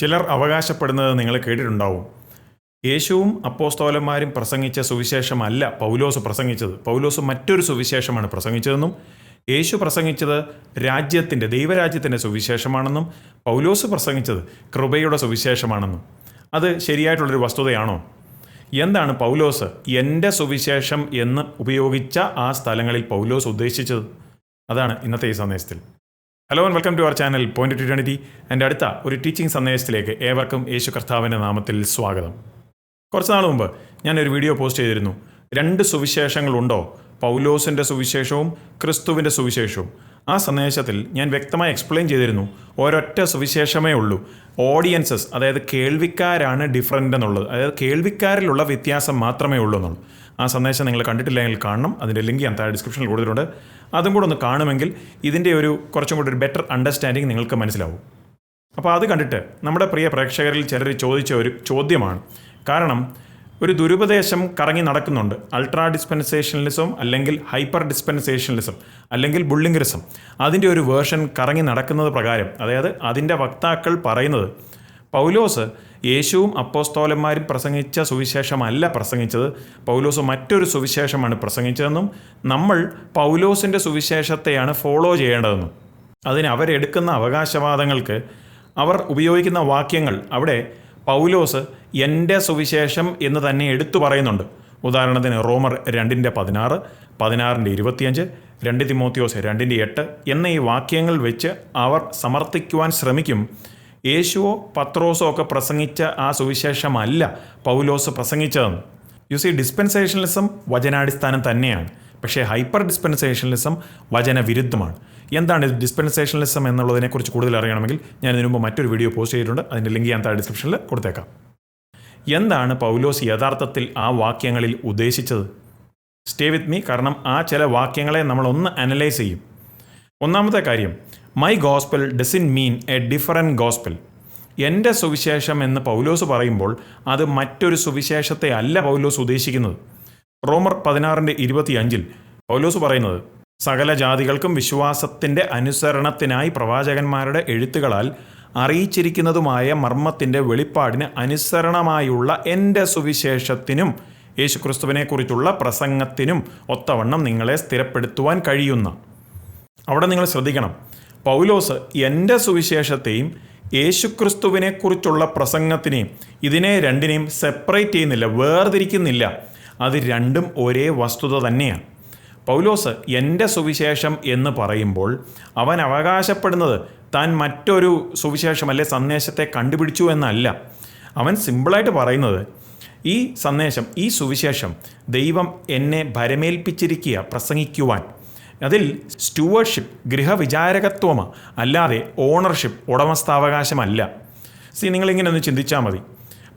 ചിലർ അവകാശപ്പെടുന്നത് നിങ്ങൾ കേട്ടിട്ടുണ്ടാവും. യേശുവും അപ്പോസ്തോലന്മാരും പ്രസംഗിച്ച സുവിശേഷമല്ല പൗലോസ് പ്രസംഗിച്ചത്. പൗലോസ് മറ്റൊരു സുവിശേഷമാണ് പ്രസംഗിച്ചതെന്നും യേശു പ്രസംഗിച്ചത് രാജ്യത്തിന്റെ ദൈവരാജ്യത്തിന്റെ സുവിശേഷമാണെന്നും പൗലോസ് പ്രസംഗിച്ചത് കൃപയുടെ സുവിശേഷമാണെന്നും. അത് ശരിയായിട്ടുള്ളൊരു വസ്തുതയാണോ? എന്താണ് പൗലോസ് എന്റെ സുവിശേഷം എന്ന് ഉപയോഗിച്ച ആ സ്ഥലങ്ങളിൽ പൗലോസ് ഉദ്ദേശിച്ചത്? അതാണ് ഇന്നത്തെ ഈ സന്ദേശത്തിൽ. Hello and welcome to our channel point two twenty എന്റെ അടുത്ത ഒരു ടീച്ചിങ് സന്ദേശത്തിലേക്ക് ഏവർക്കും യേശു കർത്താവിന്റെ നാമത്തിൽ സ്വാഗതം. കുറച്ച് നാൾ മുമ്പ് ഞാൻ ഒരു വീഡിയോ പോസ്റ്റ് ചെയ്തിരുന്നു. രണ്ട് സുവിശേഷങ്ങളുണ്ടോ? പൗലോസിന്റെ സുവിശേഷവും ക്രിസ്തുവിന്റെ സുവിശേഷവും. ആ സന്ദേശത്തിൽ ഞാൻ വ്യക്തമായി എക്സ്പ്ലെയിൻ ചെയ്തിരുന്നു. ഒരൊറ്റ സുവിശേഷമേ ഉള്ളൂ. ഓഡിയൻസസ് അതായത് കേൾവിക്കാരാണ് ഡിഫറന്റ് എന്നുള്ളത്. അതായത് കേൾവിക്കാരിലുള്ള വ്യത്യാസം മാത്രമേ ഉള്ളൂ എന്നുള്ളൂ. ആ സന്ദേശം നിങ്ങൾ കണ്ടിട്ടില്ലെങ്കിൽ കാണണം. അതിന്റെ ലിങ്ക് ഞാൻ താഴെ ഡിസ്ക്രിപ്ഷനിൽ കൊടുത്തിട്ടുണ്ട്. അതും കൂടെ ഒന്ന് കാണുമെങ്കിൽ ഇതിന്റെ ഒരു കുറച്ചും കൂടി ഒരു ബെറ്റർ അണ്ടർസ്റ്റാൻഡിങ് നിങ്ങൾക്ക് മനസ്സിലാവും. അപ്പോൾ അത് കണ്ടിട്ട് നമ്മുടെ പ്രിയ പ്രേക്ഷകരിൽ ചിലർ ചോദിച്ച ഒരു ചോദ്യമാണ്. കാരണം ഒരു ദുരുപദേശം കറങ്ങി നടക്കുന്നുണ്ട്. അൾട്രാ ഡിസ്പെൻസേഷനലിസം അല്ലെങ്കിൽ ഹൈപ്പർ ഡിസ്പെൻസേഷനലിസം അല്ലെങ്കിൽ ബുള്ളിംഗറിസം അതിന്റെ ഒരു വേർഷൻ കറങ്ങി നടക്കുന്നത് പ്രകാരം അതായത് അതിന്റെ വക്താക്കൾ പറയുന്നത് പൗലോസ് യേശുവും അപ്പോസ്തോലന്മാരും പ്രസംഗിച്ച സുവിശേഷമല്ല പ്രസംഗിച്ചത്. പൗലോസ് മറ്റൊരു സുവിശേഷമാണ് പ്രസംഗിച്ചതെന്നും നമ്മൾ പൗലോസിന്റെ സുവിശേഷത്തെയാണ് ഫോളോ ചെയ്യേണ്ടതെന്നും. അതിന് അവരെടുക്കുന്ന അവകാശവാദങ്ങൾക്ക് അവർ ഉപയോഗിക്കുന്ന വാക്യങ്ങൾ അവിടെ പൗലോസ് എന്റെ സുവിശേഷം എന്ന് തന്നെ എടുത്തു പറയുന്നുണ്ട്. ഉദാഹരണത്തിന് റോമർ രണ്ടിന്റെ പതിനാറ് പതിനാറിന്റെ ഇരുപത്തിയഞ്ച് രണ്ട് തിമോത്തിയോസ് രണ്ടിന്റെ എട്ട് എന്ന ഈ വാക്യങ്ങൾ വെച്ച് അവർ സമർത്ഥിക്കുവാൻ ശ്രമിക്കും. യേശുവോ പത്രോസോ ഒക്കെ പ്രസംഗിച്ച ആ സുവിശേഷമല്ല പൗലോസ് പ്രസംഗിച്ചതെന്ന് യു സി ഡിസ്പെൻസേഷനലിസം വചനാടിസ്ഥാനം തന്നെയാണ്. പക്ഷേ ഹൈപ്പർ ഡിസ്പെൻസേഷനലിസം വചനവിരുദ്ധമാണ്. എന്താണ് ഡിസ്പെൻസേഷനലിസം എന്നുള്ളതിനെക്കുറിച്ച് കൂടുതൽ അറിയണമെങ്കിൽ ഞാൻ ഇതിനു മുമ്പ് മറ്റൊരു വീഡിയോ പോസ്റ്റ് ചെയ്തിട്ടുണ്ട്. അതിന്റെ ലിങ്ക് ഞാൻ താഴെ ഡിസ്ക്രിപ്ഷനിൽ കൊടുത്തേക്കാം. എന്താണ് പൗലോസ് യഥാർത്ഥത്തിൽ ആ വാക്യങ്ങളിൽ ഉദ്ദേശിച്ചത്? സ്റ്റേ വിത്ത് മീ കാരണം ആ ചില വാക്യങ്ങളെ നമ്മൾ ഒന്ന് അനലൈസ് ചെയ്യും. ഒന്നാമത്തെ കാര്യം my gospel doesn't mean a different gospel എന്റെ സുവിശേഷം എന്ന് പൗലോസ് പറയുമ്പോൾ അത് മറ്റൊരു സുവിശേഷത്തെ അല്ല പൗലോസ് ഉദ്ദേശിക്കുന്നത്. റോമർ പതിനാറിന്റെ ഇരുപത്തിയഞ്ചിൽ പൗലോസ് പറയുന്നത് സകല ജാതികൾക്കും വിശ്വാസത്തിന്റെ അനുസരണത്തിനായി പ്രവാചകന്മാരുടെ എഴുത്തുകളാൽ അറിയിച്ചിരിക്കുന്നതുമായ മർമ്മത്തിന്റെ വെളിപ്പാടിന് അനുസരണമായുള്ള എന്റെ സുവിശേഷത്തിനും യേശുക്രിസ്തുവിനെക്കുറിച്ചുള്ള പ്രസംഗത്തിനും ഒത്തവണ്ണം നിങ്ങളെ സ്ഥിരപ്പെടുത്തുവാൻ കഴിയുന്ന അവിടെ നിങ്ങൾ ശ്രദ്ധിക്കണം. പൗലോസ് എന്റെ സുവിശേഷത്തെയും യേശുക്രിസ്തുവിനെക്കുറിച്ചുള്ള പ്രസംഗത്തിനെയും ഇതിനെ രണ്ടിനെയും സെപ്പറേറ്റ് ചെയ്യുന്നില്ല വേർതിരിക്കുന്നില്ല. അത് രണ്ടും ഒരേ വസ്തുത തന്നെയാണ്. പൗലോസ് എന്റെ സുവിശേഷം എന്ന് പറയുമ്പോൾ അവൻ അവകാശപ്പെടുന്നത് താൻ മറ്റൊരു സുവിശേഷം അല്ലെ സന്ദേശത്തെ കണ്ടുപിടിച്ചു എന്നല്ല. അവൻ സിമ്പിളായിട്ട് പറയുന്നത് ഈ സന്ദേശം ഈ സുവിശേഷം ദൈവം എന്നെ ഭരമേൽപ്പിച്ചിരിക്കുക പ്രസംഗിക്കുവാൻ. അതിൽ സ്റ്റുവേർഷിപ്പ് ഗൃഹവിചാരകത്വമ അല്ലാതെ ഓണർഷിപ്പ് ഉടമസ്ഥാവകാശമല്ല. സി നിങ്ങളിങ്ങനെ ഒന്ന് ചിന്തിച്ചാൽ മതി.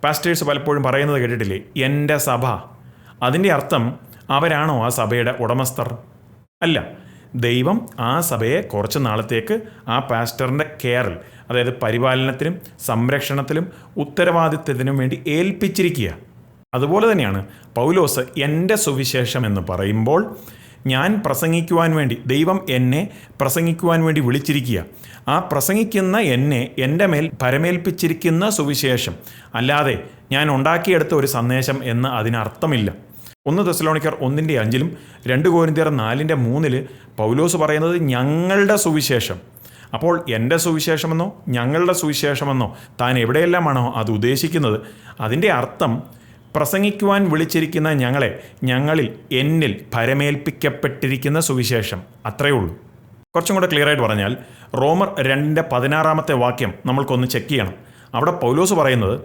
പാസ്റ്റേഴ്സ് പലപ്പോഴും പറയുന്നത് കേട്ടിട്ടില്ലേ? എന്റെ സഭ. അതിന്റെ അർത്ഥം അവരാണോ ആ സഭയുടെ ഉടമസ്ഥർ? അല്ല. ദൈവം ആ സഭയെ കുറച്ച് നാളത്തേക്ക് ആ പാസ്റ്ററിന്റെ കെയറിൽ അതായത് പരിപാലനത്തിനും സംരക്ഷണത്തിലും ഉത്തരവാദിത്വത്തിനും വേണ്ടി ഏൽപ്പിച്ചിരിക്കുക അതുപോലെ തന്നെയാണ് പൗലോസ് എന്റെ സുവിശേഷം എന്ന് പറയുമ്പോൾ ഞാൻ പ്രസംഗിക്കുവാൻ വേണ്ടി ദൈവം എന്നെ പ്രസംഗിക്കുവാൻ വേണ്ടി വിളിച്ചിരിക്കുക. ആ പ്രസംഗിക്കുന്ന എന്നെ എന്റെ മേൽ പരമേൽപ്പിച്ചിരിക്കുന്ന സുവിശേഷം. അല്ലാതെ ഞാൻ ഉണ്ടാക്കിയെടുത്ത ഒരു സന്ദേശം എന്ന് അതിനർത്ഥമില്ല. ഒന്ന് തെസലോണിക്കർ ഒന്നിന്റെ അഞ്ചിലും രണ്ട് കോരിന്തിയർ നാലിന്റെ മൂന്നിൽ പൗലോസ് പറയുന്നത് ഞങ്ങളുടെ സുവിശേഷം. അപ്പോൾ എന്റെ സുവിശേഷമെന്നോ ഞങ്ങളുടെ സുവിശേഷമെന്നോ താൻ എവിടെയെല്ലാമാണോ അത് ഉദ്ദേശിക്കുന്നത്? അതിന്റെ അർത്ഥം പ്രസംഗിക്കുവാൻ വിളിച്ചിരിക്കുന്ന ഞങ്ങളെ ഞങ്ങളിൽ എന്നിൽ ഭരമേൽപ്പിക്കപ്പെട്ടിരിക്കുന്ന സുവിശേഷം. അത്രയേ ഉള്ളൂ. കുറച്ചും കൂടെ ക്ലിയർ ആയിട്ട് പറഞ്ഞാൽ റോമർ രണ്ടിന്റെ പതിനാറാമത്തെ വാക്യം നമ്മൾക്കൊന്ന് ചെക്ക് ചെയ്യണം. അവിടെ പൗലോസ് പറയുന്നത്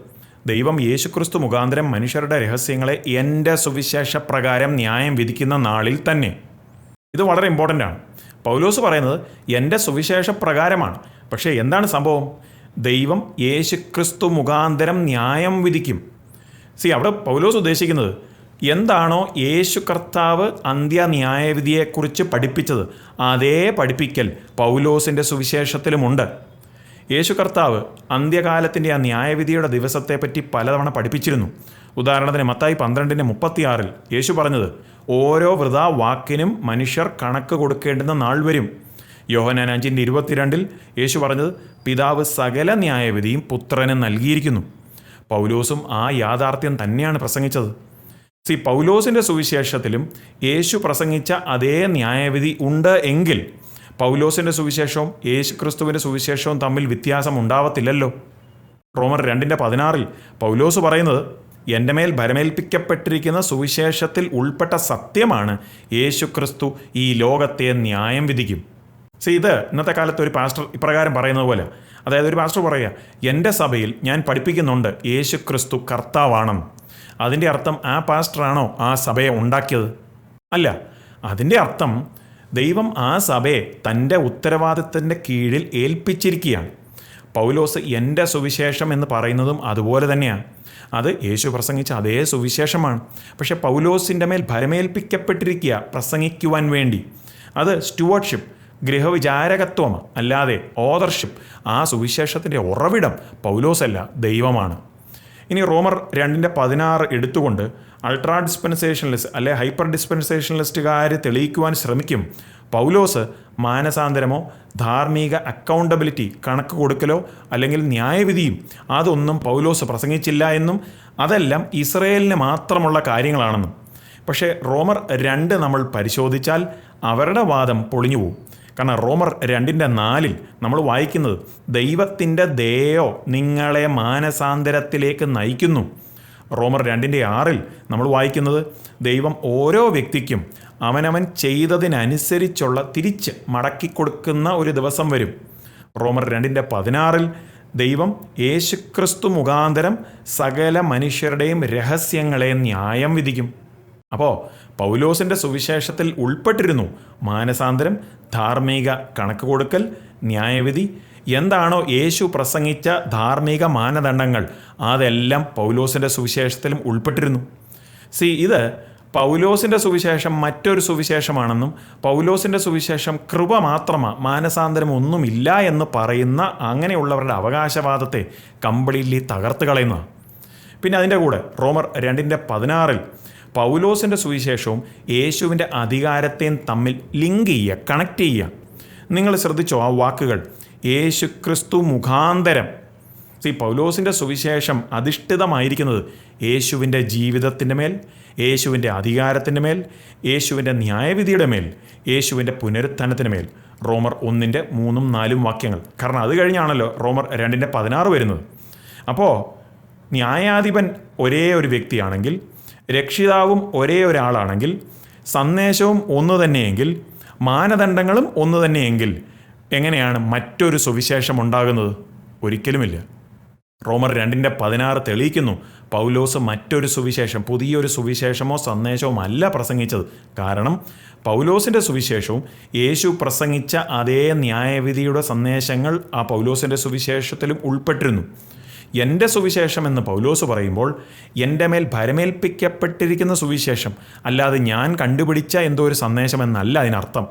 ദൈവം യേശുക്രിസ്തു മുഖാന്തരം മനുഷ്യരുടെ രഹസ്യങ്ങളെ എന്റെ സുവിശേഷ പ്രകാരം ന്യായം വിധിക്കുന്ന നാളിൽ തന്നെ. ഇത് വളരെ ഇമ്പോർട്ടന്റ് ആണ്. പൗലോസ് പറയുന്നത് എന്റെ സുവിശേഷ പ്രകാരമാണ്. പക്ഷേ എന്താണ് സംഭവം? ദൈവം യേശുക്രിസ്തു മുഖാന്തരം ന്യായം വിധിക്കും. സി അവിടെ പൗലോസ് ഉദ്ദേശിക്കുന്നത് എന്താണോ യേശു കർത്താവ് അന്ത്യ ന്യായവിധിയെക്കുറിച്ച് പഠിപ്പിച്ചത്. അതേ പഠിപ്പിക്കൽ പൗലോസിന്റെ സുവിശേഷത്തിലുമുണ്ട്. യേശു കർത്താവ് അന്ത്യകാലത്തിന്റെ ആ ന്യായവിധിയുടെ ദിവസത്തെപ്പറ്റി പലതവണ പഠിപ്പിച്ചിരുന്നു. ഉദാഹരണത്തിന് മത്തായി പന്ത്രണ്ടിന്റെ മുപ്പത്തിയാറിൽ യേശു പറഞ്ഞത് ഓരോ വൃതാ വാക്കിനും മനുഷ്യർ കണക്ക് കൊടുക്കേണ്ടുന്ന നാൾ വരും. യോഹനാൻ അഞ്ചിന്റെ ഇരുപത്തിരണ്ടിൽ യേശു പറഞ്ഞത് പിതാവ് സകല ന്യായവിധിയും പുത്രന് നൽകിയിരിക്കുന്നു. പൗലോസും ആ യാഥാർത്ഥ്യം തന്നെയാണ് പ്രസംഗിച്ചത്. സി പൗലോസിന്റെ സുവിശേഷത്തിലും യേശു പ്രസംഗിച്ച അതേ ന്യായവിധി ഉണ്ട് എങ്കിൽ പൗലോസിന്റെ സുവിശേഷവും യേശു ക്രിസ്തുവിന്റെ സുവിശേഷവും തമ്മിൽ വ്യത്യാസം ഉണ്ടാവത്തില്ലല്ലോ. റോമർ രണ്ടിന്റെ പതിനാറിൽ പൗലോസ് പറയുന്നത് എന്റെ മേൽ ഭരമേൽപ്പിക്കപ്പെട്ടിരിക്കുന്ന സുവിശേഷത്തിൽ ഉൾപ്പെട്ട സത്യമാണ് യേശു ക്രിസ്തു ഈ ലോകത്തെ ന്യായം വിധിക്കും. സി ഇത് ഇന്നത്തെ കാലത്ത് ഒരു പാസ്റ്റർ ഇപ്രകാരം പറയുന്നത് പോലെ അതായത് ഒരു പാസ്റ്റർ പറയുക എന്റെ സഭയിൽ ഞാൻ പഠിപ്പിക്കുന്നുണ്ട് യേശു ക്രിസ്തു കർത്താവാണെന്ന്. അതിന്റെ അർത്ഥം ആ പാസ്റ്ററാണോ ആ സഭയെ ഉണ്ടാക്കിയത്? അല്ല അതിന്റെ അർത്ഥം ദൈവം ആ സഭയെ തന്റെ ഉത്തരവാദിത്തത്തിന്റെ കീഴിൽ ഏൽപ്പിച്ചിരിക്കുകയാണ്. പൗലോസ് എന്റെ സുവിശേഷം എന്ന് പറയുന്നതും അതുപോലെ തന്നെയാണ്. അത് യേശു പ്രസംഗിച്ച അതേ സുവിശേഷമാണ്. പക്ഷേ പൗലോസിന്റെ മേൽ ഭരമേൽപ്പിക്കപ്പെട്ടിരിക്കുക പ്രസംഗിക്കുവാൻ വേണ്ടി. അത് സ്റ്റുവർഡ്ഷിപ്പ് ഗൃഹവിചാരകത്വമാണ് അല്ലാതെ ഓദർഷിപ്പ് ആ സുവിശേഷത്തിന്റെ ഉറവിടം പൗലോസല്ല ദൈവമാണ്. ഇനി റോമർ രണ്ടിന്റെ പതിനാറ് എടുത്തുകൊണ്ട് അൾട്രാ ഡിസ്പെൻസേഷനലിസ്റ്റ് അല്ലെ ഹൈപ്പർ ഡിസ്പെൻസേഷനലിസ്റ്റുകാർ തെളിയിക്കുവാൻ ശ്രമിക്കും. പൗലോസ് മാനസാന്തരമോ ധാർമ്മിക അക്കൗണ്ടബിലിറ്റി കണക്ക് കൊടുക്കലോ അല്ലെങ്കിൽ ന്യായവിധിയും അതൊന്നും പൗലോസ് പ്രസംഗിച്ചില്ല എന്നും അതെല്ലാം ഇസ്രയേലിന് മാത്രമുള്ള കാര്യങ്ങളാണെന്നും. പക്ഷേ റോമർ രണ്ട് നമ്മൾ പരിശോധിച്ചാൽ അവരുടെ വാദം പൊളിഞ്ഞു പോകും കാരണം റോമർ രണ്ടിന്റെ നാലിൽ നമ്മൾ വായിക്കുന്നത് ദൈവത്തിന്റെ ദയോ നിങ്ങളെ മാനസാന്തരത്തിലേക്ക് നയിക്കുന്നു. റോമർ രണ്ടിന്റെ ആറിൽ നമ്മൾ വായിക്കുന്നത് ദൈവം ഓരോ വ്യക്തിക്കും അവനവൻ ചെയ്തതിനനുസരിച്ചുള്ള തിരിച്ച് മടക്കി കൊടുക്കുന്ന ഒരു ദിവസം വരും. റോമർ രണ്ടിന്റെ പതിനാറിൽ ദൈവം യേശുക്രിസ്തു മുഖാന്തരം സകല മനുഷ്യരുടെയും രഹസ്യങ്ങളെ ന്യായം വിധിക്കും. അപ്പോൾ പൗലോസിന്റെ സുവിശേഷത്തിൽ ഉൾപ്പെട്ടിരുന്നു. മാനസാന്തരം ധാർമ്മിക കണക്ക് കൊടുക്കൽ ന്യായവിധി. എന്താണോ യേശു പ്രസംഗിച്ച ധാർമ്മിക മാനദണ്ഡങ്ങൾ അതെല്ലാം പൗലോസിന്റെ സുവിശേഷത്തിലും ഉൾപ്പെട്ടിരുന്നു. സി ഇത് പൗലോസിന്റെ സുവിശേഷം മറ്റൊരു സുവിശേഷമാണെന്നും പൗലോസിന്റെ സുവിശേഷം കൃപ മാത്രമാണ് മാനസാന്തരം ഒന്നുമില്ല എന്ന് പറയുന്ന അങ്ങനെയുള്ളവരുടെ അവകാശവാദത്തെ കംപ്ലീറ്റ്ലി തകർത്ത് കളയുന്നതാണ് പിന്നെ അതിന്റെ കൂടെ റോമർ രണ്ടിന്റെ പതിനാറിൽ പൗലോസിന്റെ സുവിശേഷവും യേശുവിന്റെ അധികാരത്തെയും തമ്മിൽ ലിങ്ക് ചെയ്യുക കണക്ട് ചെയ്യുക. നിങ്ങൾ ശ്രദ്ധിച്ചോ ആ വാക്കുകൾ? യേശു ക്രിസ്തു മുഖാന്തരം. സി പൗലോസിന്റെ സുവിശേഷം അധിഷ്ഠിതമായിരിക്കുന്നത് യേശുവിന്റെ ജീവിതത്തിന്റെ മേൽ യേശുവിന്റെ അധികാരത്തിന്റെ മേൽ യേശുവിന്റെ ന്യായവിധിയുടെ മേൽ യേശുവിന്റെ പുനരുത്ഥാനത്തിന് മേൽ. റോമർ ഒന്നിന്റെ മൂന്നും നാലും വാക്യങ്ങൾ. കാരണം അത് കഴിഞ്ഞാണല്ലോ റോമർ രണ്ടിന്റെ പതിനാറ് വരുന്നത്. അപ്പോൾ ന്യായാധിപൻ ഒരേ ഒരു വ്യക്തിയാണെങ്കിൽ രക്ഷിതാവും ഒരേ ഒരാളാണെങ്കിൽ സന്ദേശവും ഒന്ന് തന്നെയെങ്കിൽ മാനദണ്ഡങ്ങളും ഒന്ന് തന്നെയെങ്കിൽ എങ്ങനെയാണ് മറ്റൊരു സുവിശേഷം ഉണ്ടാകുന്നത്? ഒരിക്കലുമില്ല. റോമർ രണ്ടിന്റെ പതിനാറ് തെളിയിക്കുന്നു. പൗലോസ് മറ്റൊരു സുവിശേഷം പുതിയൊരു സുവിശേഷമോ സന്ദേശമോ അല്ല പ്രസംഗിച്ചത്. കാരണം പൗലോസിന്റെ സുവിശേഷവും യേശു പ്രസംഗിച്ച അതേ ന്യായവിധിയുടെ സന്ദേശങ്ങൾ ആ പൗലോസിന്റെ സുവിശേഷത്തിലും ഉൾപ്പെട്ടിരുന്നു. എന്റെ സുവിശേഷം എന്ന് പൗലോസ് പറയുമ്പോൾ എന്റെ മേൽ ഭരമേൽപ്പിക്കപ്പെട്ടിരിക്കുന്ന സുവിശേഷം. അല്ലാതെ ഞാൻ കണ്ടുപിടിച്ച എന്തോ ഒരു സന്ദേശം എന്നല്ല അതിനർത്ഥം.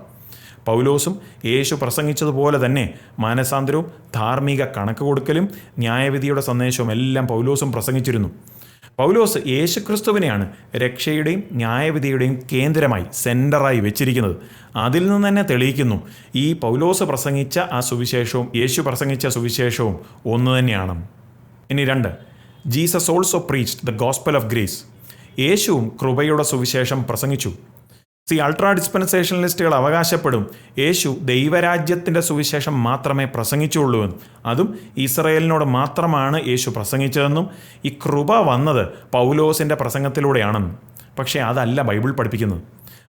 പൗലോസും യേശു പ്രസംഗിച്ചതുപോലെ തന്നെ മാനസാന്തരവും ധാർമ്മിക കണക്ക് കൊടുക്കലും ന്യായവിധിയുടെ സന്ദേശവും എല്ലാം പൗലോസും പ്രസംഗിച്ചിരുന്നു. പൗലോസ് യേശുക്രിസ്തുവിനെയാണ് രക്ഷയുടെയും ന്യായവിധിയുടെയും കേന്ദ്രമായി സെന്ററായി വെച്ചിരിക്കുന്നത്. അതിൽ നിന്ന് തന്നെ തെളിയിക്കുന്നു ഈ പൗലോസ് പ്രസംഗിച്ച ആ സുവിശേഷവും യേശു പ്രസംഗിച്ച സുവിശേഷവും ഒന്ന് തന്നെയാണ്. ഇനി രണ്ട്. Jesus also preach the gospel of grace യേശുവും കൃപയുടെ സുവിശേഷം പ്രസംഗിച്ചു. C ultra ഡിസ്പെൻസേഷനലിസ്റ്റുകൾ അവകാശപ്പെടും. യേശു ദൈവരാജ്യത്തിന്റെ സുവിശേഷം മാത്രമേ പ്രസംഗിച്ചുള്ളൂ എന്ന്. അതും ഇസ്രയേലിനോട് മാത്രമാണ് യേശു പ്രസംഗിച്ചതെന്നും. ഈ കൃപ വന്നത് പൗലോസിന്റെ പ്രസംഗത്തിലൂടെയാണെന്നും. പക്ഷേ അതല്ല ബൈബിൾ പഠിപ്പിക്കുന്നത്.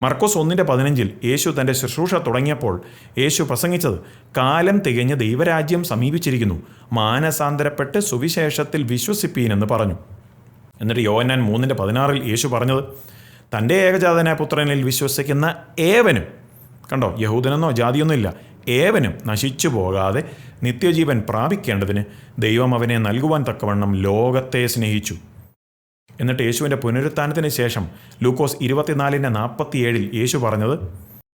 മർക്കോസ് ഒന്നിന്റെ പതിനഞ്ചിൽ യേശു തന്റെ ശുശ്രൂഷ തുടങ്ങിയപ്പോൾ യേശു പ്രസംഗിച്ചത് കാലം തികഞ്ഞ് ദൈവരാജ്യം സമീപിച്ചിരിക്കുന്നു മാനസാന്തരപ്പെട്ട് സുവിശേഷത്തിൽ വിശ്വസിപ്പീനെന്ന് പറഞ്ഞു. എന്നിട്ട് യോഹന്നാൻ മൂന്നിന്റെ പതിനാറിൽ യേശു പറഞ്ഞത് തന്റെ ഏകജാതനായ പുത്രനിൽ വിശ്വസിക്കുന്ന ഏവനും കണ്ടോ യഹൂദനെന്നോ ജാതിയൊന്നുമില്ല ഏവനും നശിച്ചു പോകാതെ നിത്യജീവൻ പ്രാപിക്കേണ്ടതിന് ദൈവം അവനെ നൽകുവാൻ തക്കവണ്ണം ലോകത്തെ സ്നേഹിച്ചു. എന്നിട്ട് യേശുവിന്റെ പുനരുത്ഥാനത്തിന് ശേഷം ലൂക്കോസ് ഇരുപത്തിനാലിന്റെ നാൽപ്പത്തിയേഴിൽ യേശു പറഞ്ഞത്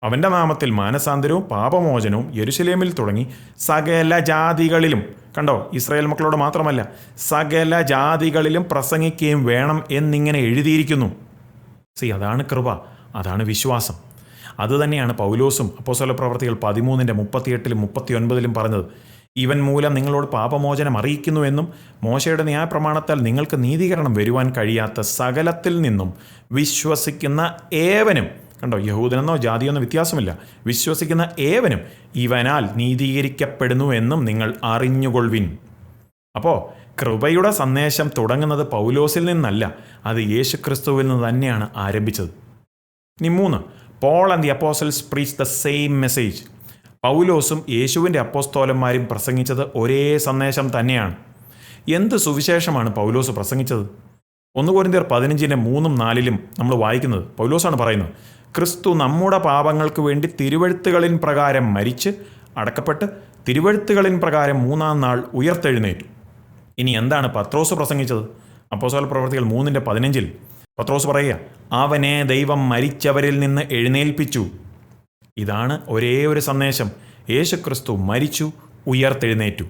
അവന്റെ നാമത്തിൽ മാനസാന്തരവും പാപമോചനവും യെരുശലേമിൽ തുടങ്ങി സകല ജാതികളിലും കണ്ടോ? ഇസ്രായേൽ മക്കളോട് മാത്രമല്ല സകല ജാതികളിലും പ്രസംഗിക്കുകയും വേണം എന്നിങ്ങനെ എഴുതിയിരിക്കുന്നു. സി അതാണ് കൃപ അതാണ് വിശ്വാസം. അതുതന്നെയാണ് പൗലോസും അപ്പോസല പ്രവർത്തികൾ പതിമൂന്നിന്റെ മുപ്പത്തിയെട്ടിലും മുപ്പത്തിയൊൻപതിലും പറഞ്ഞത്. ഇവൻ മൂലം നിങ്ങളോട് പാപമോചനം അറിയിക്കുന്നുവെന്നും മോശയുടെ ന്യായപ്രമാണത്താൽ നിങ്ങൾക്ക് നീതീകരണം വരുവാൻ കഴിയാത്ത സകലത്തിൽ നിന്നും വിശ്വസിക്കുന്ന ഏവനും കണ്ടോ യഹൂദനെന്നോ ജാതിയെന്നോ വ്യത്യാസമില്ല. വിശ്വസിക്കുന്ന ഏവനും ഇവനാൽ നീതീകരിക്കപ്പെടുന്നു എന്നും നിങ്ങൾ അറിഞ്ഞുകൊള്ളുവിൻ. അപ്പോൾ കൃപയുടെ സന്ദേശം തുടങ്ങുന്നത് പൗലോസിൽ നിന്നല്ല അത് യേശുക്രിസ്തുവിൽ നിന്ന് തന്നെയാണ് ആരംഭിച്ചത്. ഇനി മൂന്ന് Paul and the apostles preach the same message. പൗലോസും യേശുവിന്റെ അപ്പോസ്തോലന്മാരും പ്രസംഗിച്ചത് ഒരേ സന്ദേശം തന്നെയാണ്. എന്ത് സുവിശേഷമാണ് പൗലോസ് പ്രസംഗിച്ചത്? ഒന്ന് കോരിന്തിയർ പതിനഞ്ചിന്റെ മൂന്നും നാലിലും നമ്മൾ വായിക്കുന്നത്. പൗലോസാണ് പറയുന്നത് ക്രിസ്തു നമ്മുടെ പാപങ്ങൾക്ക് വേണ്ടി തിരുവഴുത്തുകളിൻ പ്രകാരം മരിച്ച് അടക്കപ്പെട്ട് തിരുവഴുത്തുകളിൻ പ്രകാരം മൂന്നാം നാൾ ഉയർത്തെഴുന്നേറ്റു. ഇനി എന്താണ് പത്രോസ് പ്രസംഗിച്ചത്? അപ്പോസോല പ്രവർത്തികൾ മൂന്നിന്റെ പതിനഞ്ചിൽ പത്രോസ് പറയുക അവനെ ദൈവം മരിച്ചവരിൽ നിന്ന് എഴുന്നേൽപ്പിച്ചു. ഇതാണ് ഒരേ ഒരു സന്ദേശം. യേശുക്രിസ്തു മരിച്ചു ഉയർത്തെഴുന്നേറ്റു.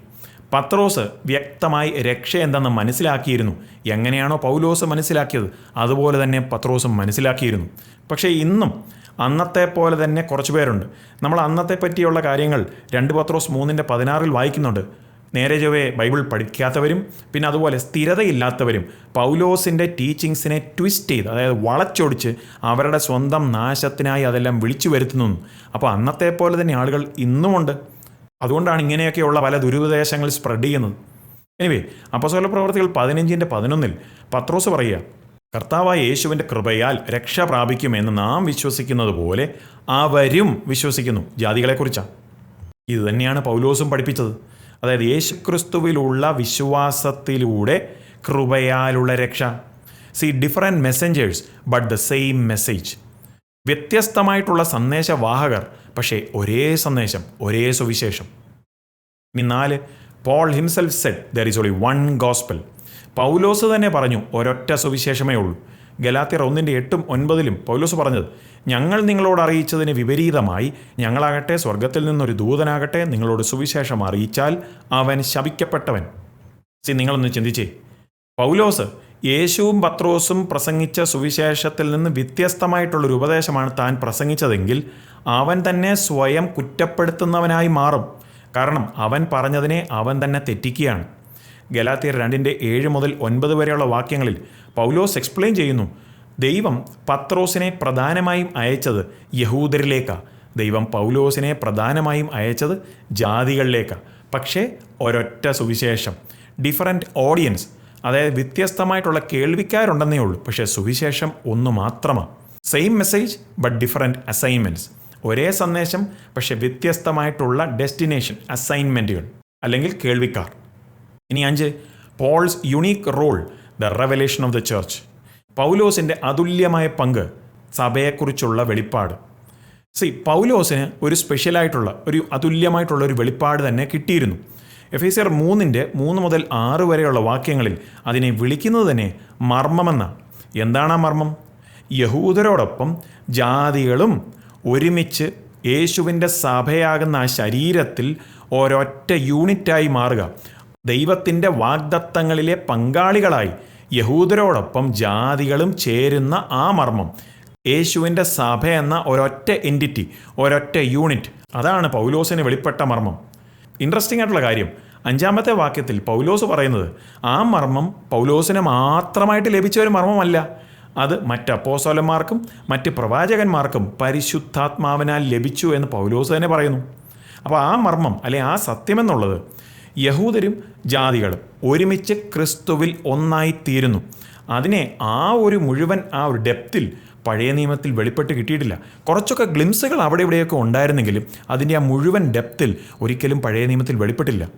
പത്രോസ് വ്യക്തമായി രക്ഷ എന്തെന്ന് മനസ്സിലാക്കിയിരുന്നു. എങ്ങനെയാണോ പൗലോസ് മനസ്സിലാക്കിയത് അതുപോലെ തന്നെ പത്രോസും മനസ്സിലാക്കിയിരുന്നു. പക്ഷേ ഇന്നും അന്നത്തെ പോലെ തന്നെ കുറച്ച് പേരുണ്ട്. നമ്മൾ അന്നത്തെ പറ്റിയുള്ള കാര്യങ്ങൾ രണ്ട് പത്രോസ് മൂന്നിന്റെ പതിനാറിൽ വായിക്കുന്നുണ്ട്. നേരെ ചൊവ്വേ ബൈബിൾ പഠിക്കാത്തവരും പിന്നെ അതുപോലെ സ്ഥിരതയില്ലാത്തവരും പൗലോസിന്റെ ടീച്ചിങ്സിനെ ട്വിസ്റ്റ് ചെയ്ത് അതായത് വളച്ചൊടിച്ച് അവരുടെ സ്വന്തം നാശത്തിനായി അതെല്ലാം വിളിച്ചു വരുത്തുന്നു. അപ്പോൾ അന്നത്തെ പോലെ തന്നെ ആളുകൾ ഇന്നുമുണ്ട്. അതുകൊണ്ടാണ് ഇങ്ങനെയൊക്കെയുള്ള പല ദുരുപദേശങ്ങൾ സ്പ്രെഡ് ചെയ്യുന്നത്. എനിവേ അപ്പസോല പ്രവർത്തികൾ പതിനഞ്ചിന്റെ പതിനൊന്നിൽ പത്രോസ് പറയുക കർത്താവായ യേശുവിന്റെ കൃപയാൽ രക്ഷ പ്രാപിക്കുമെന്ന് നാം വിശ്വസിക്കുന്നത് പോലെ അവരും വിശ്വസിക്കുന്നു. ജാതികളെക്കുറിച്ചാണ്. ഇത് തന്നെയാണ് പൗലോസും പഠിപ്പിച്ചത്. അതായത് യേശുക്രിസ്തുവിലുള്ള വിശ്വാസത്തിലൂടെ കൃപയാലുള്ള രക്ഷ. See different messengers but the same message വ്യത്യസ്തമായിട്ടുള്ള സന്ദേശവാഹകർ പക്ഷേ ഒരേ സന്ദേശം ഒരേ സുവിശേഷം. ഇനി നാല് Paul himself said there is only one gospel പൗലോസ് തന്നെ പറഞ്ഞു ഒരൊറ്റ സുവിശേഷമേ ഉള്ളൂ. ഗലാത്തിയർ ഒന്നിന്റെ എട്ടും ഒൻപതിലും പൗലോസ് പറഞ്ഞത് ഞങ്ങൾ നിങ്ങളോട് അറിയിച്ചതിന് വിപരീതമായി ഞങ്ങളാകട്ടെ സ്വർഗത്തിൽ നിന്നൊരു ദൂതനാകട്ടെ നിങ്ങളോട് സുവിശേഷം അറിയിച്ചാൽ അവൻ ശപിക്കപ്പെട്ടവൻ. സി നിങ്ങളൊന്ന് ചിന്തിച്ചേ. പൗലോസ് യേശുവും പത്രോസും പ്രസംഗിച്ച സുവിശേഷത്തിൽ നിന്ന് വ്യത്യസ്തമായിട്ടുള്ളൊരു ഉപദേശമാണ് താൻ പ്രസംഗിച്ചതെങ്കിൽ അവൻ തന്നെ സ്വയം കുറ്റപ്പെടുത്തുന്നവനായി മാറും. കാരണം അവൻ പറഞ്ഞതിനെ അവൻ തന്നെ തെറ്റിക്കുകയാണ്. ഗലാത്തിയർ രണ്ടിന്റെ ഏഴ് മുതൽ ഒൻപത് വരെയുള്ള വാക്യങ്ങളിൽ പൗലോസ് എക്സ്പ്ലെയിൻ ചെയ്യുന്നു. ദൈവം പത്രോസിനെ പ്രധാനമായും അയച്ചത് യഹൂദരിലേക്കാണ് ദൈവം പൗലോസിനെ പ്രധാനമായും അയച്ചത് ജാതികളിലേക്കാണ് പക്ഷേ ഒരൊറ്റ സുവിശേഷം. ഡിഫറന്റ് ഓഡിയൻസ് അതായത് വ്യത്യസ്തമായിട്ടുള്ള കേൾവിക്കാരുണ്ടെന്നേ ഉള്ളൂ. പക്ഷേ സുവിശേഷം ഒന്ന് മാത്രമാണ് same message but different assignments ഒരേ സന്ദേശം പക്ഷേ വ്യത്യസ്തമായിട്ടുള്ള ഡെസ്റ്റിനേഷൻ അസൈൻമെന്റുകൾ അല്ലെങ്കിൽ കേൾവിക്കാർ. ഇനി അഞ്ച്. Paul's unique role the revelation of the church പൗലോസിന്റെ അതുല്യമായ പങ്ക് സഭയെക്കുറിച്ചുള്ള വെളിപ്പാട്. സി പൗലോസിന് ഒരു സ്പെഷ്യലായിട്ടുള്ള ഒരു അതുല്യമായിട്ടുള്ള ഒരു വെളിപ്പാട് തന്നെ കിട്ടിയിരുന്നു. എഫ് എസ് ആർ മൂന്നിന്റെ മൂന്ന് മുതൽ ആറ് വരെയുള്ള വാക്യങ്ങളിൽ അതിനെ വിളിക്കുന്നത് തന്നെ മർമ്മമെന്നാണ്. എന്താണ് ആ മർമ്മം? യഹൂദരോടൊപ്പം ജാതികളും ഒരുമിച്ച് യേശുവിന്റെ സഭയാകുന്ന ആ ശരീരത്തിൽ ഒരൊറ്റ യൂണിറ്റായി മാറുക. ദൈവത്തിന്റെ വാഗ്ദത്തങ്ങളിലെ പങ്കാളികളായി യഹൂദരോടൊപ്പം ജാതികളും ചേരുന്ന ആ മർമ്മം. യേശുവിന്റെ സഭ എന്ന ഒരൊറ്റ എന്റിറ്റി ഒരൊറ്റ യൂണിറ്റ് അതാണ് പൗലോസിന് വെളിപ്പെട്ട മർമ്മം. ഇൻട്രസ്റ്റിംഗ് ആയിട്ടുള്ള കാര്യം. അഞ്ചാമത്തെ വാക്യത്തിൽ പൗലോസ് പറയുന്നത് ആ മർമ്മം പൗലോസിന് മാത്രമായിട്ട് ലഭിച്ച ഒരു മർമ്മമല്ല. അത് മറ്റ് അപ്പോസോലന്മാർക്കും മറ്റ് പ്രവാചകന്മാർക്കും പരിശുദ്ധാത്മാവിനാൽ ലഭിച്ചു എന്ന് പൗലോസ് തന്നെ പറയുന്നു. അപ്പോൾ ആ മർമ്മം അല്ലെ ആ സത്യമെന്നുള്ളത് യഹൂദരും ജാതികളും ഒരുമിച്ച് ക്രിസ്തുവിൽ ഒന്നായിത്തീരുന്നു അതിനെ ആ ഒരു മുഴുവൻ ആ ഒരു ഡെപ്തിൽ പഴയ നിയമത്തിൽ വെളിപ്പെട്ട് കിട്ടിയിട്ടില്ല. കുറച്ചൊക്കെ ഗ്ലിംസുകൾ അവിടെ ഇവിടെയൊക്കെ ഉണ്ടായിരുന്നെങ്കിലും അതിന്റെ ആ മുഴുവൻ ഡെപ്തിൽ ഒരിക്കലും പഴയ നിയമത്തിൽ വെളിപ്പെട്ടില്ല.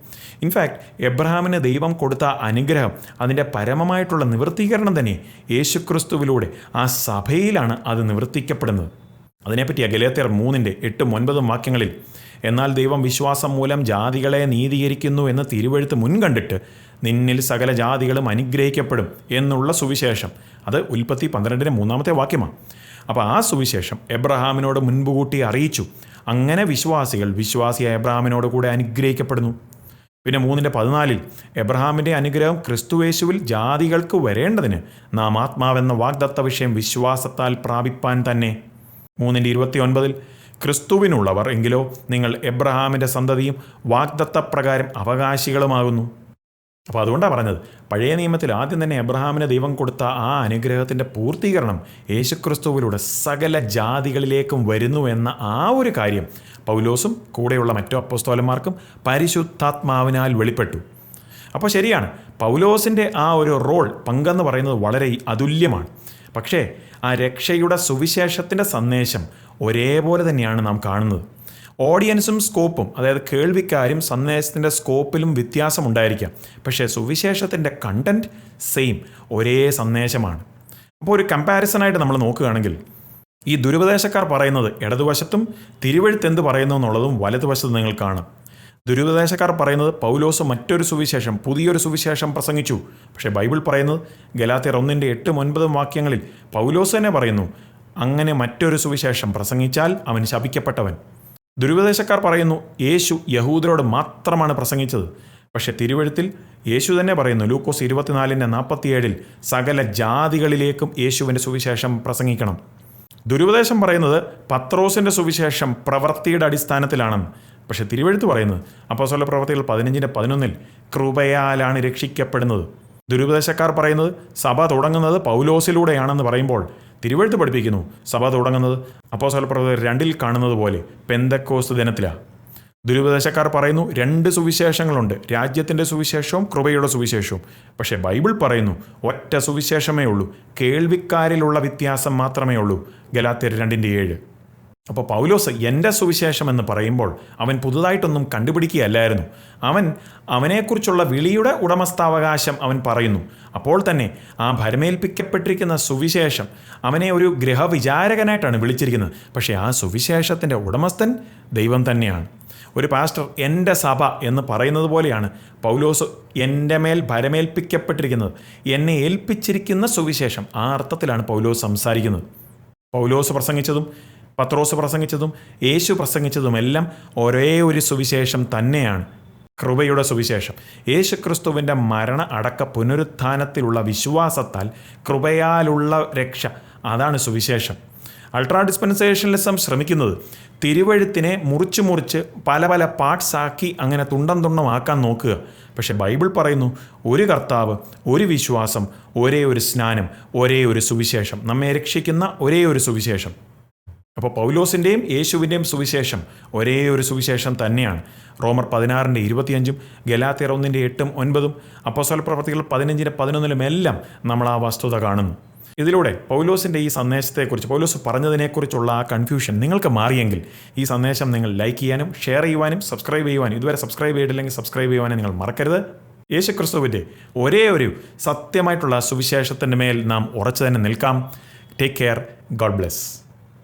ഇൻഫാക്ട് എബ്രഹാമിന് ദൈവം കൊടുത്ത അനുഗ്രഹം അതിന്റെ പരമമായിട്ടുള്ള നിവൃത്തീകരണം തന്നെ യേശുക്രിസ്തുവിലൂടെ ആ സഭയിലാണ് അത് നിവർത്തിക്കപ്പെടുന്നത്. അതിനെപ്പറ്റി ഗലേത്യർ മൂന്നിന്റെ എട്ടും ഒൻപതും വാക്യങ്ങളിൽ എന്നാൽ ദൈവം വിശ്വാസം മൂലം ജാതികളെ നീതീകരിക്കുന്നു എന്ന് തിരുവഴുത്ത് മുൻകണ്ടിട്ട് നിന്നിൽ സകല ജാതികളും അനുഗ്രഹിക്കപ്പെടും എന്നുള്ള സുവിശേഷം. അത് ഉൽപ്പത്തി പന്ത്രണ്ടിന്റെ മൂന്നാമത്തെ വാക്യമാണ്. അപ്പോൾ ആ സുവിശേഷം എബ്രഹാമിനോട് മുൻപ് കൂട്ടി അറിയിച്ചു അങ്ങനെ വിശ്വാസികൾ വിശ്വാസിയായ എബ്രഹാമിനോട് കൂടെ അനുഗ്രഹിക്കപ്പെടുന്നു. പിന്നെ മൂന്നിന്റെ പതിനാലിൽ എബ്രഹാമിന്റെ അനുഗ്രഹം ക്രിസ്തുവേശുവിൽ ജാതികൾക്ക് വരേണ്ടതിന് നാം ആത്മാവെന്ന വാഗ്ദത്ത വിഷയം വിശ്വാസത്താൽ പ്രാപിപ്പാൻ തന്നെ. മൂന്നിന്റെ ഇരുപത്തി ഒൻപതിൽ ക്രിസ്തുവിനുള്ളവർ എങ്കിലോ നിങ്ങൾ എബ്രഹാമിന്റെ സന്തതിയും വാഗ്ദത്തപ്രകാരം അവകാശികളുമാകുന്നു. അപ്പോൾ അതുകൊണ്ടാണ് പറഞ്ഞത് പഴയ നിയമത്തിൽ ആദ്യം തന്നെ എബ്രഹാമിന് ദൈവം കൊടുത്ത ആ അനുഗ്രഹത്തിന്റെ പൂർത്തീകരണം യേശുക്രിസ്തുവിലൂടെ സകല ജാതികളിലേക്കും വരുന്നു എന്ന ആ ഒരു കാര്യം പൗലോസും കൂടെയുള്ള മറ്റു അപ്പസ്തോലന്മാർക്കും പരിശുദ്ധാത്മാവിനാൽ വെളിപ്പെട്ടു. അപ്പോൾ ശരിയാണ് പൗലോസിന്റെ ആ ഒരു റോൾ പങ്കെന്ന് പറയുന്നത് വളരെ അതുല്യമാണ്. പക്ഷേ ആ രക്ഷയുടെ സുവിശേഷത്തിന്റെ സന്ദേശം ഒരേപോലെ തന്നെയാണ് നാം കാണുന്നത്. ഓഡിയൻസും സ്കോപ്പും അതായത് കേൾവിക്കാരും സന്ദേശത്തിന്റെ സ്കോപ്പിലും വ്യത്യാസം ഉണ്ടായിരിക്കാം. പക്ഷേ സുവിശേഷത്തിന്റെ കണ്ടന്റ് സെയിം ഒരേ സന്ദേശമാണ്. അപ്പോൾ ഒരു കമ്പാരിസണായിട്ട് നമ്മൾ നോക്കുകയാണെങ്കിൽ ഈ ദുരുപദേശക്കാർ പറയുന്നത് ഇടതുവശത്തും തിരുവഴുത്ത് എന്ത് പറയുന്നു എന്നുള്ളതും വലതുവശത്ത് നിങ്ങൾ കാണും. ദുരുപദേശക്കാർ പറയുന്നത് പൗലോസ് മറ്റൊരു സുവിശേഷം പുതിയൊരു സുവിശേഷം പ്രസംഗിച്ചു. പക്ഷേ ബൈബിൾ പറയുന്നത് ഗലാത്തിയർ ഒന്നിന്റെ എട്ടും ഒൻപതും വാക്യങ്ങളിൽ പൗലോസ് തന്നെ പറയുന്നു അങ്ങനെ മറ്റൊരു സുവിശേഷം പ്രസംഗിച്ചാൽ അവൻ ശപിക്കപ്പെട്ടവൻ. ദുരുപദേശക്കാർ പറയുന്നു യേശു യഹൂദരോട് മാത്രമാണ് പ്രസംഗിച്ചത്. പക്ഷേ തിരുവഴുത്തിൽ യേശു തന്നെ പറയുന്നു ലൂക്കോസ് ഇരുപത്തിനാലിന്റെ നാൽപ്പത്തിയേഴിൽ സകല ജാതികളിലേക്കും യേശുവിന്റെ സുവിശേഷം പ്രസംഗിക്കണം. ദുരുപദേശം പറയുന്നത് പത്രോസിന്റെ സുവിശേഷം പ്രവൃത്തിയുടെ അടിസ്ഥാനത്തിലാണെന്ന്. പക്ഷെ തിരുവഴുത്ത് പറയുന്നത് അപ്പോസ്വല പ്രവർത്തികൾ പതിനഞ്ചിന്റെ പതിനൊന്നിൽ കൃപയാലാണ് രക്ഷിക്കപ്പെടുന്നത്. ദുരുപദേശക്കാർ പറയുന്നത് സഭ തുടങ്ങുന്നത് പൗലോസിലൂടെയാണെന്ന് പറയുമ്പോൾ തിരുവഴുത്ത് പഠിപ്പിക്കുന്നു. സഭ തുടങ്ങുന്നത് അപ്പോസ്വല പ്രവർത്തികൾ രണ്ടിൽ കാണുന്നത് പോലെ പെന്തക്കോസ് ദിനത്തിലാണ് ദുരുപദേശക്കാർ പറയുന്നു രണ്ട് സുവിശേഷങ്ങളുണ്ട്. രാജ്യത്തിന്റെ സുവിശേഷവും കൃപയുടെ സുവിശേഷവും. പക്ഷേ ബൈബിൾ പറയുന്നു ഒറ്റ സുവിശേഷമേ ഉള്ളൂ. കേൾവിക്കാരിലുള്ള വ്യത്യാസം മാത്രമേ ഉള്ളൂ. ഗലാത്യർ രണ്ടിന്റെ ഏഴ്. അപ്പോൾ പൗലോസ് എന്റെ സുവിശേഷം എന്ന് പറയുമ്പോൾ അവൻ പുതുതായിട്ടൊന്നും കണ്ടുപിടിക്കുകയല്ലായിരുന്നു. അവൻ അവനെക്കുറിച്ചുള്ള വിളിയുടെ ഉടമസ്ഥാവകാശം അവൻ പറയുന്നു. അപ്പോൾ തന്നെ ആ ഭരമേൽപ്പിക്കപ്പെട്ടിരിക്കുന്ന സുവിശേഷം അവനെ ഒരു ഗ്രഹവിചാരകനായിട്ടാണ് വിളിച്ചിരിക്കുന്നത്. പക്ഷേ ആ സുവിശേഷത്തിന്റെ ഉടമസ്ഥൻ ദൈവം തന്നെയാണ്. ഒരു പാസ്റ്റർ എന്റെ സഭ എന്ന് പറയുന്നത് പോലെയാണ് പൗലോസ് എന്റെ മേൽ ഭരമേൽപ്പിക്കപ്പെട്ടിരിക്കുന്നത്. എന്നെ ഏൽപ്പിച്ചിരിക്കുന്ന സുവിശേഷം. ആ അർത്ഥത്തിലാണ് പൗലോസ് സംസാരിക്കുന്നത്. പൗലോസ് പ്രസംഗിച്ചതും പത്രോസ് പ്രസംഗിച്ചതും യേശു പ്രസംഗിച്ചതുമെല്ലാം ഒരേ ഒരു സുവിശേഷം തന്നെയാണ്. കൃപയുടെ സുവിശേഷം. യേശു ക്രിസ്തുവിന്റെ മരണ അടക്ക പുനരുത്ഥാനത്തിലുള്ള വിശ്വാസത്താൽ കൃപയാലുള്ള രക്ഷ. അതാണ് സുവിശേഷം. അൾട്രാ ഡിസ്പെൻസേഷനിലിസം ശ്രമിക്കുന്നത്. തിരുവഴുത്തിനെ മുറിച്ച് മുറിച്ച് പല പല പാർട്സ് ആക്കി അങ്ങനെ തുണ്ടം തുണ്ടമാക്കാൻ നോക്കുക. പക്ഷെ ബൈബിൾ പറയുന്നു ഒരു കർത്താവ് ഒരു വിശ്വാസം ഒരേ ഒരു സ്നാനം ഒരേ ഒരു സുവിശേഷം. നമ്മെ രക്ഷിക്കുന്ന ഒരേ ഒരു സുവിശേഷം. അപ്പോൾ പൗലോസിന്റെയും യേശുവിന്റെയും സുവിശേഷം ഒരേ ഒരു സുവിശേഷം തന്നെയാണ്. റോമർ പതിനാറിന്റെ ഇരുപത്തിയഞ്ചും ഗലാത്തിയർ ഒന്നിന്റെ എട്ടും ഒൻപതും അപ്പോസ്വല പ്രവർത്തികൾ പതിനഞ്ചിന്റെ പതിനൊന്നിലും എല്ലാം നമ്മൾ ആ വസ്തുത കാണുന്നു. ഇതിലൂടെ പൗലോസിന്റെ ഈ സന്ദേശത്തെക്കുറിച്ച് പൗലോസ് പറഞ്ഞതിനെക്കുറിച്ചുള്ള ആ കൺഫ്യൂഷൻ നിങ്ങൾക്ക് മാറിയെങ്കിൽ ഈ സന്ദേശം നിങ്ങൾ ലൈക്ക് ചെയ്യാനും ഷെയർ ചെയ്യുവാനും സബ്സ്ക്രൈബ് ചെയ്യുവാനും ഇതുവരെ സബ്സ്ക്രൈബ് ചെയ്തില്ലെങ്കിൽ സബ്സ്ക്രൈബ് ചെയ്യുവാനും നിങ്ങൾ മറക്കരുത്. യേശുക്രിസ്തുവിന്റെ ഒരേ ഒരു സത്യമായിട്ടുള്ള സുവിശേഷത്തിന്റെ മേൽ നാം ഉറച്ചു തന്നെ നിൽക്കാം. Take care God bless